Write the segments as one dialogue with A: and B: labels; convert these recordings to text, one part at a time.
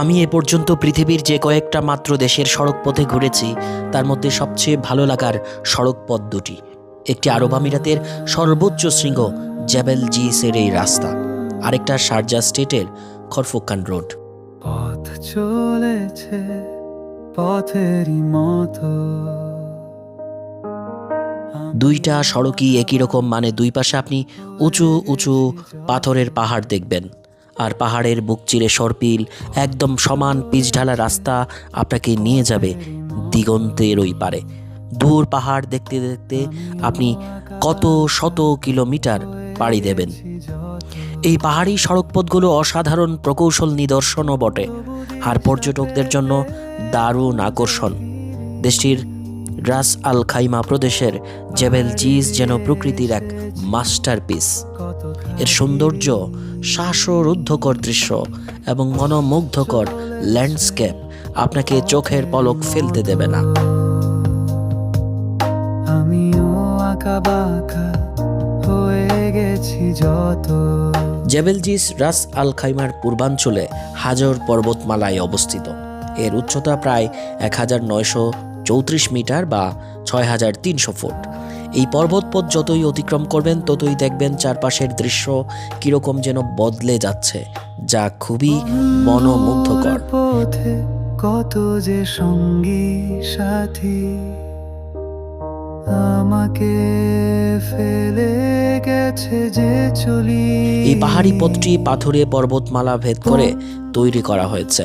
A: আমি এ পর্যন্ত পৃথিবীর যে কয়েকটা মাত্র দেশের সড়ক পথে ঘুরেছি তার মধ্যে সবচেয়ে ভালো লাগার সড়ক পথ দুটি। একটি আরব আমিরাতের সর্বোচ্চ শৃঙ্গ জ্যাবেল জিসের এই রাস্তা আরেকটা শারজা স্টেটের খরফুকান রোড।
B: পথ চলেছে পথেরই মতো।
A: দুইটা সড়কই একই রকম মানে দুই পাশে আপনি উঁচু উঁচু পাথরের পাহাড় দেখবেন। আর পাহাড়ের বুক চিরে সরপিল, একদম সমান পিচঢালা রাস্তা আপনাকে নিয়ে যাবে দিগন্তের ওই পারে। দূর পাহাড় দেখতে দেখতে আপনি কত শত কিলোমিটার পাড়ি দেবেন। এই পাহাড়ি সড়কপথগুলো অসাধারণ প্রকৌশল নিদর্শনও বটে। আর পর্যটকদের জন্য দারুণ আকর্ষণ। দেশটির রাস আল খাইমা প্রদেশের জেবেল জিজ যেন প্রকৃতির এক মাস্টারপিস। এর সৌন্দর্য শ্বাসরুদ্ধকর দৃশ্য এবং মনোমুগ্ধকর ল্যান্ডস্কেপ আপনাকে চোখের পলক ফেলতে দেবে না।
B: আমিও আঁকা বাঁকা হয়ে গেছি যত।
A: জেবেল রাস আল খাইমার পূর্বাঞ্চলে হাজর পর্বতমালায় অবস্থিত। এর উচ্চতা প্রায় এক হাজার নয়শো চৌত্রিশ মিটার বা ছয় হাজার তিনশো ফুট। এই পর্বতপথ যতই অতিক্রম করবেন ততই দেখবেন চারপাশের দৃশ্য কীরকম যেন বদলে যাচ্ছে যা খুবই মনোমুগ্ধকর।
B: পথে কত যে সঙ্গী সাথী আমাকে ফেলে গেছে যে চলি।
A: এই পাহাড়ি পথটি পাথুরে পর্বতমালা ভেদ করে তৈরি করা হয়েছে।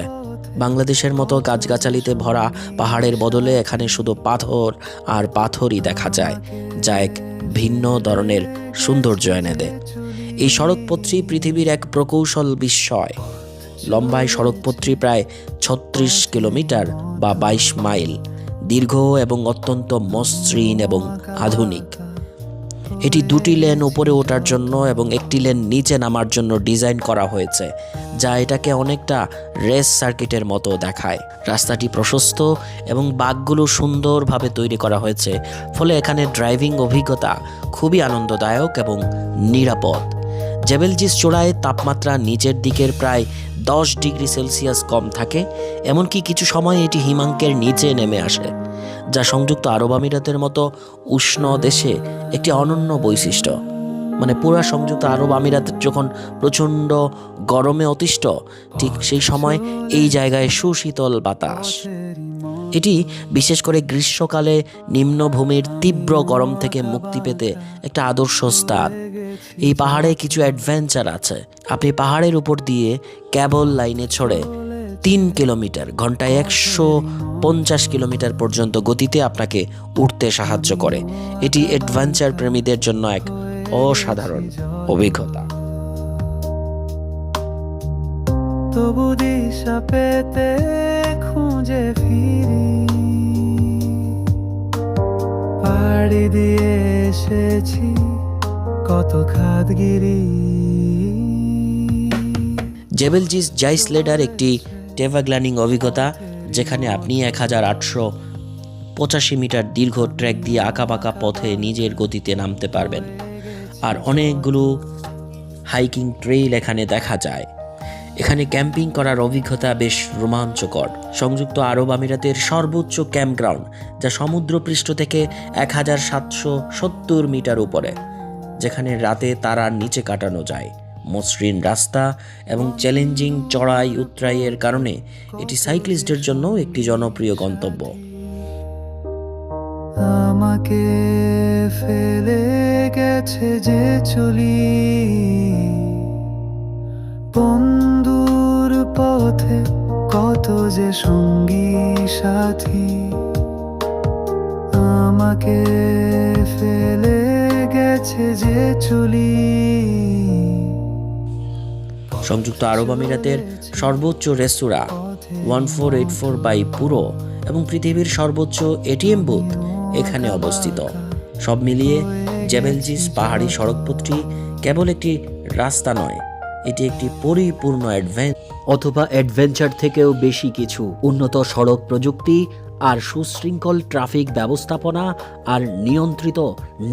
A: বাংলাদেশের মতো গাছগাছালিতে ভরা পাহাড়ের বদলে এখানে শুধু পাথর আর পাথরই দেখা যায়, যা এক ভিন্ন ধরনের সৌন্দর্য এনে দেয়। এই সড়কপথটি পৃথিবীর এক প্রকৌশল বিস্ময়। লম্বায় সড়কপথটি প্রায় ছত্রিশ কিলোমিটার বা বাইশ মাইল। দীর্ঘ এবং অত্যন্ত মসৃণ এবং আধুনিক। এটি দুটি লেন উপরে ওঠার জন্য এবং একটি লেন নিচে নামার জন্য ডিজাইন করা হয়েছে, যা এটাকে অনেকটা রেস সার্কিটের মতো দেখায়। রাস্তাটি প্রশস্ত এবং বাঘগুলো সুন্দরভাবে তৈরি করা হয়েছে, ফলে এখানে ড্রাইভিং অভিজ্ঞতা খুবই আনন্দদায়ক এবং নিরাপদ। জেবেলজিস চূড়ায় তাপমাত্রা নিচের দিকের প্রায় দশ ডিগ্রি সেলসিয়াস কম থাকে, এমনকি কিছু সময় এটি হিমাঙ্কের নিচে নেমে আসে। যা সংযুক্ত আরব আমিরাতের মতো উষ্ণ দেশে একটি অনন্য বৈশিষ্ট্য। মানে পুরা সংযুক্ত আরব আমিরাত যখন প্রচণ্ড গরমে অতিষ্ঠ, ঠিক সেই সময় এই জায়গায় সুশীতল বাতাস। এটি বিশেষ করে গ্রীষ্মকালে নিম্নভূমির তীব্র গরম থেকে মুক্তি পেতে একটা আদর্শ স্থান। এই পাহাড়ে কিছু অ্যাডভেঞ্চার আছে। আপনি পাহাড়ের উপর দিয়ে ক্যাবল লাইনে ছড়ে তিন কিলোমিটার ঘন্টায় একশো পঞ্চাশ কিলোমিটার পর্যন্ত গতিতে আপনাকে উঠতে সাহায্য করে। এটি অ্যাডভেঞ্চার প্রেমীদের জন্য এক অসাধারণ অভিজ্ঞতা।
B: তবু দিশা পেতে খুঁজে ফিরি। পাড়ি দিয়ে এসেছি কত খাদগিরি।
A: জেবেলজিস জাইসলেডার একটি টেভাগ্লানিং অভিজ্ঞতা যেখানে আপনি এক হাজার আটশো পঁচাশি মিটার দীর্ঘ ট্র্যাক দিয়ে আঁকাবাঁকা পথে নিজের গতিতে নামতে পারবেন। আর অনেকগুলো হাইকিং ট্রেইল এখানে দেখা যায়। এখানে ক্যাম্পিং করার অভিজ্ঞতা বেশ রোমাঞ্চকর। সংযুক্ত আরব আমিরাতের সর্বোচ্চ ক্যাম্পগ্রাউন্ড যা সমুদ্রপৃষ্ঠ থেকে এক হাজার সাতশো সত্তর মিটার উপরে যেখানে রাতে তারার নিচে কাটানো যায়। মসৃণ রাস্তা এবং চ্যালেঞ্জিং চড়াই উতরাইয়ের কারণে এটি সাইক্লিস্টদের জন্য একটি জনপ্রিয় গন্তব্য।
B: আমাকে ফেলে গেছে যে চলি। বন্ধুর পথে কত যে সঙ্গী সাথী। আমাকে ফেলে গেছে যে চলি।
A: সংযুক্ত আরব আমিরাতের সর্বোচ্চ রেস্তোরাঁ one four eight four by পুরো এবং পৃথিবীর সর্বোচ্চ এটিএম বুথ এখানে অবস্থিত। সব মিলিয়ে জেবেলজিস পাহাড়ি সড়কপথটি কেবল একটি রাস্তা নয়, এটি একটি পরিপূর্ণ অ্যাডভেঞ্চ অথবা অ্যাডভেঞ্চার থেকেও বেশি কিছু, উন্নত সড়ক প্রযুক্তি আর সুশৃঙ্খল ট্রাফিক ব্যবস্থাপনা আর নিয়ন্ত্রিত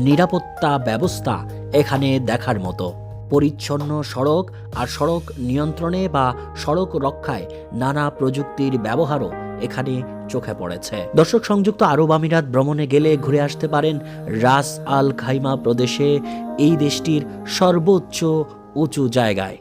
A: নিরাপত্তা ব্যবস্থা এখানে দেখার মতো। পরিচ্ছন্ন সড়ক আর সড়ক নিয়ন্ত্রণে বা সড়ক রক্ষায় নানা প্রযুক্তির ব্যবহারও এখানে চোখে পড়েছে। দর্শক সংযুক্ত আরব আমিরাত ভ্রমণে গেলে ঘুরে আসতে পারেন রাস আল খাইমা প্রদেশে, এই দেশটির সর্বোচ্চ উঁচু জায়গায়,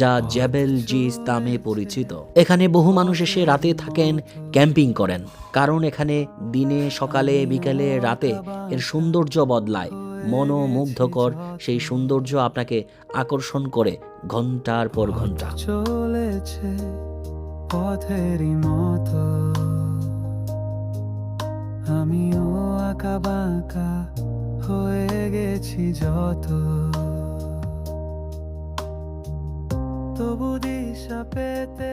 A: যা জ্যাবেল জিস নামে পরিচিত। এখানে বহু মানুষ এসে রাতে থাকেন, ক্যাম্পিং করেন, কারণ এখানে দিনে সকালে, বিকেলে রাতে এর সৌন্দর্য বদলায়। মনোমুগ্ধকর সেই সৌন্দর্য আপনাকে আকর্ষণ করে ঘণ্টার পর ঘণ্টা।
B: চলেছে পথেরই মতো। আমিও আঁকা বাঁকা হয়ে গেছি যত। তবু দিশা পেতে